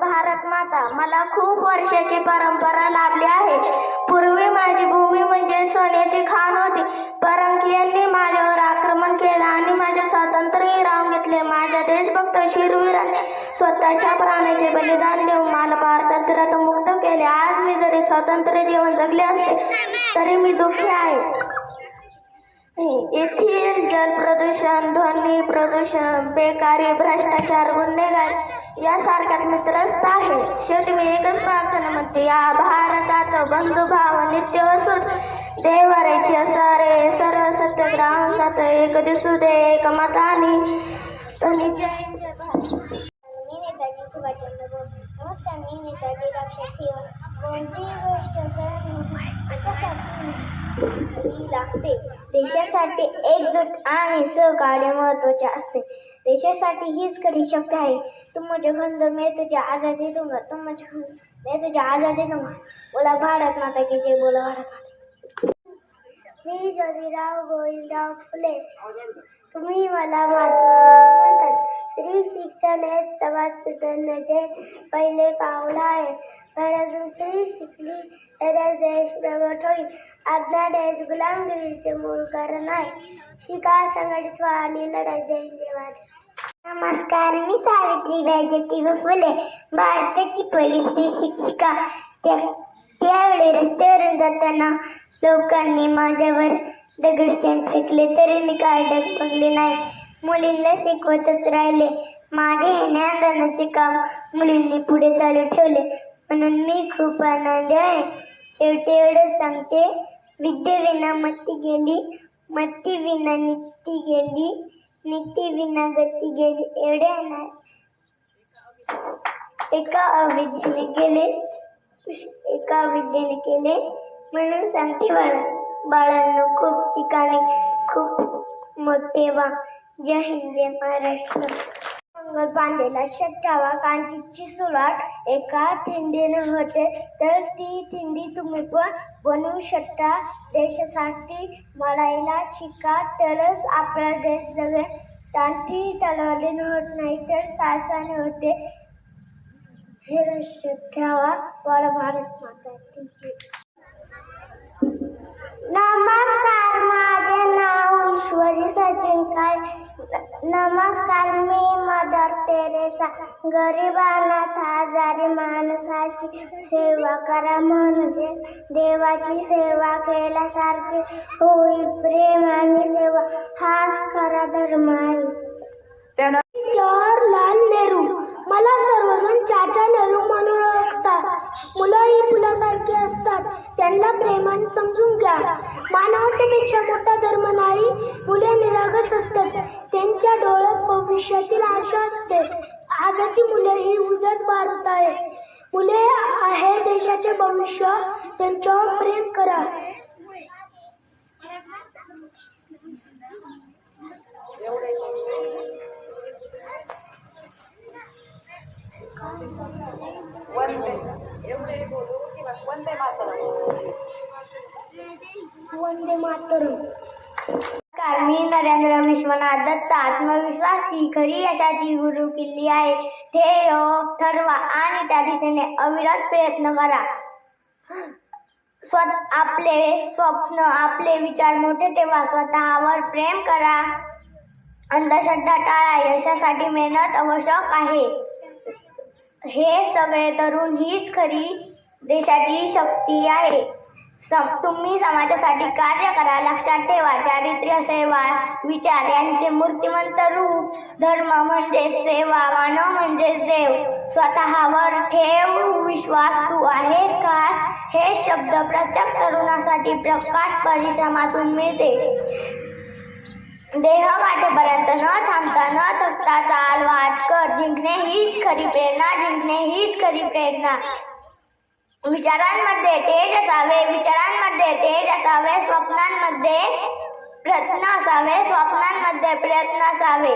भारत माता मला खूप वर्षाची परंपरा लाभली आहे. पूर्वी माझी भूमी म्हणजे सोन्याची खाण होती परंकियांनी माझ्यावर आक्रमण केलं आणि माझे स्वातंत्र्य हिरावून घेतले. माझ्या देशभक्त शिरवीरा स्वतःच्या प्राण्याचे बलिदान देऊन मला भारतात मुक्त केले. आज मी जरी स्वातंत्र्य जीवन जगले असते तरी मी दुःखी आहे. येथील जल प्रदूषण ध्वनी प्रदूषण बेकारी भ्रष्टाचार गुन्हेगार यासारख्या मित्रस्त आहे शेवटी मी एकच प्रार्थना म्हणते या भारताचं बंधुभाव नित्य असून देवराची असारे सर्व सत्य ग्रामांसात एक दिसू दे एक मतानी. आणि मी नेताजी सुभाषचंद्र बोस. नमस्कार मी नेताजी लक्षात ठेवा कोणतीही गोष्ट लागते देशासाठी एकजूट आणि सहकार्य महत्त्वाचे असते. देशासाठी हीच खरी शक्य आहे. तुमचे मुझे खंड तुझ्या तुझे आजादी दूंगा तुम मुझे खंड मैं तुझे आजादी दूंगा बोला भारत माता की जय बोला भारत माता मी ज्योतिराव गोविंदराव फुले तुम्ही मला म्हणतात स्त्री शिक्षण हे सर्वात सुधारण्याचे पहिले पाऊल आहे. परंतु स्त्री शिकली प्रगट होईल गुलामगिरीचे मूळ कारण आहे शिका संघटित व्हा आणि लढाई जय नमस्कार मी सावित्री फुले भारताची पहिली शिक्षिका त्यावेळी रस्त्यावरून जाताना लोकांनी माझ्यावर दगडशेण फेकले तरी मी काय डगमगले नाही मुलींना शिकवतच राहिले माझे हे ज्ञानदानाचे काम मुलींनी पुढे चालू ठेवले म्हणून मी खूप आनंदी आहे. शेवटी एवढं सांगते. विद्येविना मती गेली मती विना निती गेली निती विना गती गेली. एवढे नाही एका अविद्येने केले एका विद्येने केले. म्हणून सांगते बाळा बाळांना खूप ठिकाणी खूप मोठे वा जय हिंद जय महाराष्ट्र. मंगल बांधलेला शट्टावा कांचीची सुरुवात एका थिंडीनं होते. तर ती थिंडी तुम्ही पण बनवू शकता. देशासाठी लढायला शिका. तरच आपला देश जगेल तांती तलवारीने होत नाही तर साहसाने होते. हे लक्षात ठेवा मला भारत माता नमस्कार माझे नाव ईश्वरी सचिन काय नमस्कार मी मदर तेरेसा गरिबांनाथ आजारी माणसाची सेवा करा म्हणजे देवाची सेवा केल्यासारखे होईल. प्रेम आणि सेवा हाच खरा धर्म आहे जवाहरलाल नेहरू. मला सर्वजण चाचा नेहरू म्हणून ओळखतात. मुलं ही फुलासारखी असतात. त्यांना प्रेमाने समजून घ्या. मानवतेपेक्षा मोठा धर्म नाही मुले निरागस असतात. त्यांच्या डोळ्यात भविष्यातील आशा असते. आजची मुले ही उजत भारत आहे. मुले आहे देशाचे भविष्य त्यांच्यावर प्रेम करा. वंदे. मातरम. नमस्कार मी नरेंद्र विश्वनाथ दत्त आत्मविश्वास ही खरी यशाची गुरु किल्ली आहे. ध्येय ठरवा आणि त्या दिशेने अविरत प्रयत्न करा. स्व आपले स्वप्न आपले विचार मोठे ठेवा. स्वतःवर प्रेम करा. अंधश्रद्धा टाळा. यशासाठी मेहनत आवश्यक आहे. हे सगळे तरुण हीच खरी देशाची शक्ती आहे. तुम्ही समाजासाठी कार्य करा लक्षात ठेवा चारित्र्य सेवा विचार यांचे मूर्तिमंत रूप धर्म म्हणजे सेवा मानव म्हणजे देव. स्वतःवर ठेव विश्वास तू आहे का? हे शब्द प्रत्येक तरुणासाठी प्रकाश परिश्रमातून मिळते. देह वाटेपर्यंत न थांबता न थकता चाल वाट कर. जिंकणे हीच खरी प्रेरणा जिंकणे हीच खरी प्रेरणा. विचारांमध्ये तेज असावे विचारांमध्ये तेज असावे स्वप्नांमध्ये प्रयत्न असावे स्वप्नांमध्ये प्रयत्न असावे.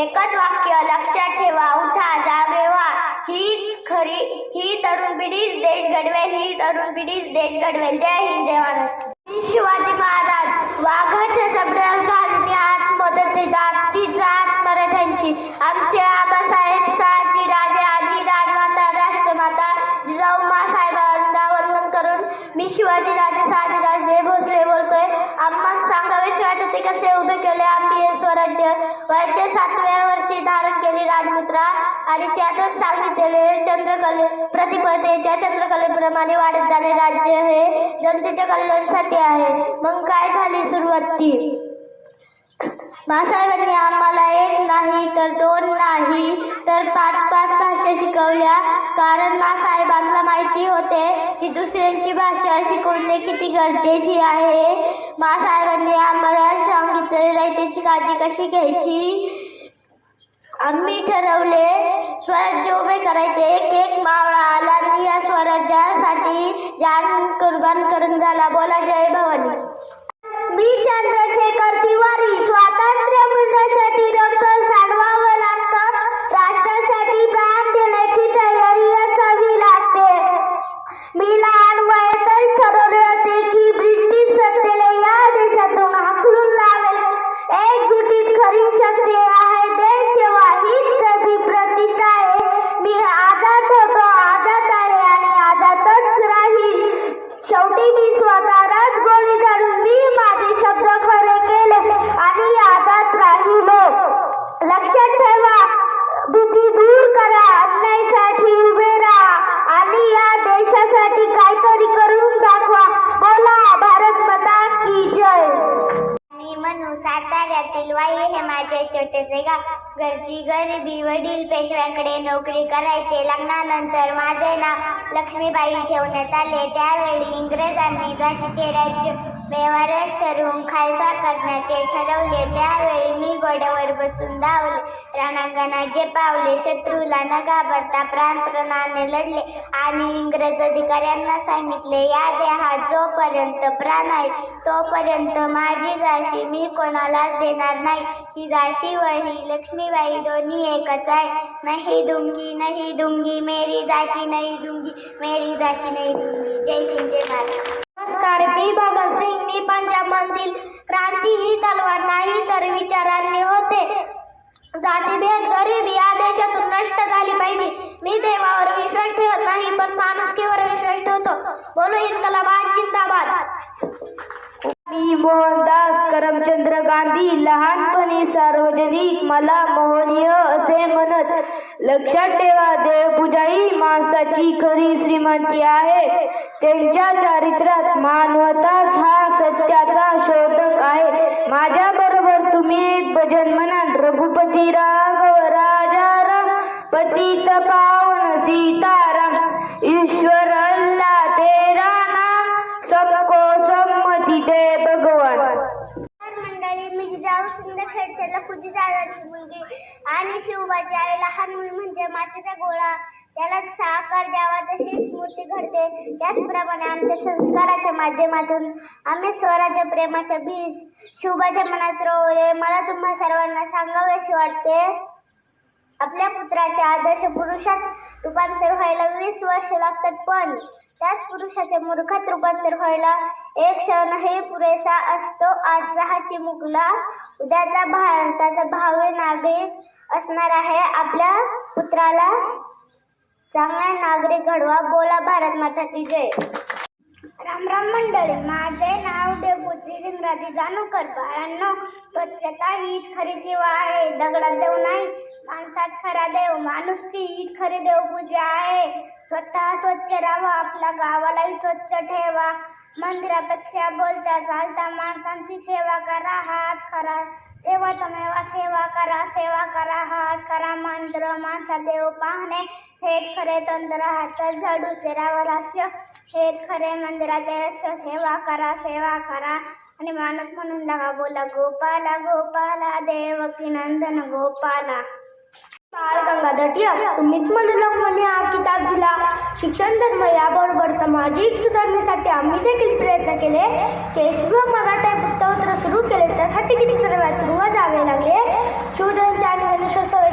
एकच वाक्य लक्षात ठेवा उठा जागे व्हा. ही खरी ही तरुण पिढीच देश घडवेल ही तरुण पिढीच देश घडवेल. जय हिंद जय महाराष्ट्र. शिवाजी महाराज वाघाच्या शब्द घालून आत मदत जात ती जात मराठ्यांची आमचे आबासाहेब शहाजी राजे आठवते कसे उभे केले? आम्ही हे स्वराज्य. वयाच्या सातव्या वर्षी धारण केली राजमुद्रा आणि त्यातच सांगितलेले चंद्रकले प्रतिपदेच्या चंद्रकलेप्रमाणे वाढत जाणे राज्य हे जनतेच्या कल्याणासाठी आहे. मग काय झाली सुरुवात ती? मासाहेबांनी आम्हाला एक नाही तर दोन नाही तर पाच पाच भाषा शिकवल्या. कारण मासाहेबांना माहिती होते की दुसऱ्यांची भाषा शिकवणे किती गरजेची आहे. मासाहेबांनी आम्हाला सांगितले रयतेची काळजी कशी घ्यायची? आम्ही ठरवले स्वराज्य उभे करायचे. एक एक मावळा आला आणि या स्वराज्यासाठी जान कुर्बान करून झाला. बोला जय भवानी. मी चंद्रशेखर तिवारी स्वातंत्र्य मिळण्यासाठी रक्त घरची गरिबी वडील पेशव्यांकडे नोकरी करायचे लग्नानंतर माझे नाव लक्ष्मीबाई ठेवण्यात आले. त्यावेळी इंग्रजांनी झाशीचे राज्य व्यवहारच ठरवून खालसा करण्याचे ठरवले. त्यावेळी मी घोड्यावर बसून धावले. रणांगणाचे पावले शत्रूला न घाबरता प्राणप्रणाने लढले. आणि इंग्रज अधिकाऱ्यांना सांगितले या देहात जोपर्यंत प्राण आहे तोपर्यंत माझी जाशी मी कोणालाच देणार नाही. ही जाशी व ही लक्ष्मीबाई दोन्ही एकच आहे. नाही दूंगी नाही दूंगी मेरी जाशी नाही दूंगी मेरी झाशी नाही दुंगी जय हिंद जय. महाराज नमस्कार मी भगतसिंग मी पंजाबमधील क्रांती ही तलवार नाही तर विचारांनी होते. जातीभेद गरिबी या देशातून नष्ट झाली पाहिजे. मी देवावर विश्वास ठेवत नाही पण माणुसकीवर विश्वास ठेवतो. बोलो इन्कलाबाद जिंदाबाद. मी मोहनदास करमचंद्र गांधी लहानपणी सार्वजनिक मला मोहनीय असे म्हणत लक्षात ठेवा देवपूजा ही माणसाची खरी श्रीमंती आहे. त्यांच्या चारित्र्यात मानवताच हा सत्याचा शोधक आहे. माझ्या तुम्ही एक भजन म्हणाल रघुपती राघव राजा राम पतित पावन सीताराम ईश्वर अल्ला तेरा नाम सबको संमती दे भगवान. मंडळी मी जाऊ सुंदर खेळते लखुजी दादाची मुलगी आणि शिवबाजी आई लहान मुली म्हणजे मातीचा गोळा. त्याला साकार द्यावा तशीच मूर्ती घडते. त्याचप्रमाणे आमच्या संस्काराच्या माध्यमातून आम्ही स्वराज्य प्रेमाचे बीज शुभाच्या मनात रोवले. मला तुम्हा सर्वांना सांगावेसे वाटते. आपल्या पुत्राच्या आदर्श पुरुषात रूपांतर व्हायला वीस वर्ष लागतात पण त्याच पुरुषाच्या मूर्खात रूपांतर व्हायला एक क्षणही पुरेसा असतो. आज हा चिमुकला उद्याचा भारताचा भावे नागरिक असणार आहे. आपल्या पुत्राला चांगला नागरिक घडवा. बोला भारत माता की जय. राम राम मंडळी माझे नाव देवपुत्री इंग्रजी जानूकर. बाळांनो स्वच्छता हीच खरी जीवा आहे. दगडात देव नाही माणसात खरा देव. माणुसकी हीच खरी देवपूजा आहे. स्वतः स्वच्छ राहा आपल्या गावालाही स्वच्छ ठेवा. मंदिरापेक्षा बोलता चालता माणसांची सेवा करा. हात खरा देवाचा तमेवा सेवा करा. सेवा करा हात करा मंत्र माणसा देव पाहणे. हे खरे तंत्र हातात झाडू सेरावर असं हे खरे मंदिराचे असं सेवा करा सेवा करा. आणि मानक म्हणून लागा बोला गोपाला गोपाला देवकी नंदन गोपाला. बाळ गंगाधर टिळक तुम्हीच मला लोकमान्य हा किताब दिला. शिक्षण धर्म याबरोबर सामाजिक सुधारणेसाठी आम्ही देखील प्रयत्न केले. फेसबुक मराठा वृत्तपत्र सुरू केले. त्यासाठी किती सर्वात सुरुवात जावे लागले? शिवजयंती आणि गणेशोत्सव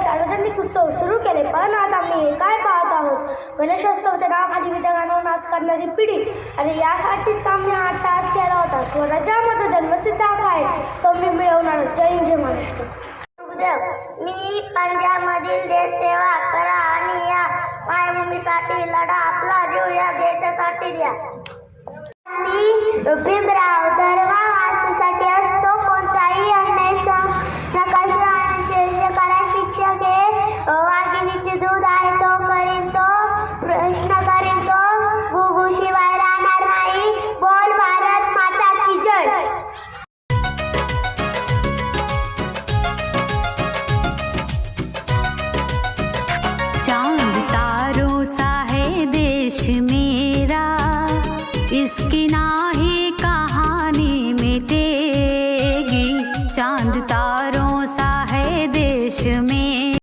उत्सव सुरू केले. पण आज आम्ही हे काय पाहत आहोत? गणेशोत्सवच्या नावाखाली विधानावर नाच करणारी पिढी आणि यासाठीच आम्ही हा तास केला होता. स्वराज्यामध्ये जन्मसिद्ध हक्क आहे. तो मी मिळवणार. जय हिंद जय महाराष्ट्र. मी पंजाबमधील देश सेवा करा आणि या मायभूमीसाठी लढा आपला जीव या देशासाठी द्या. भीमराव दरवा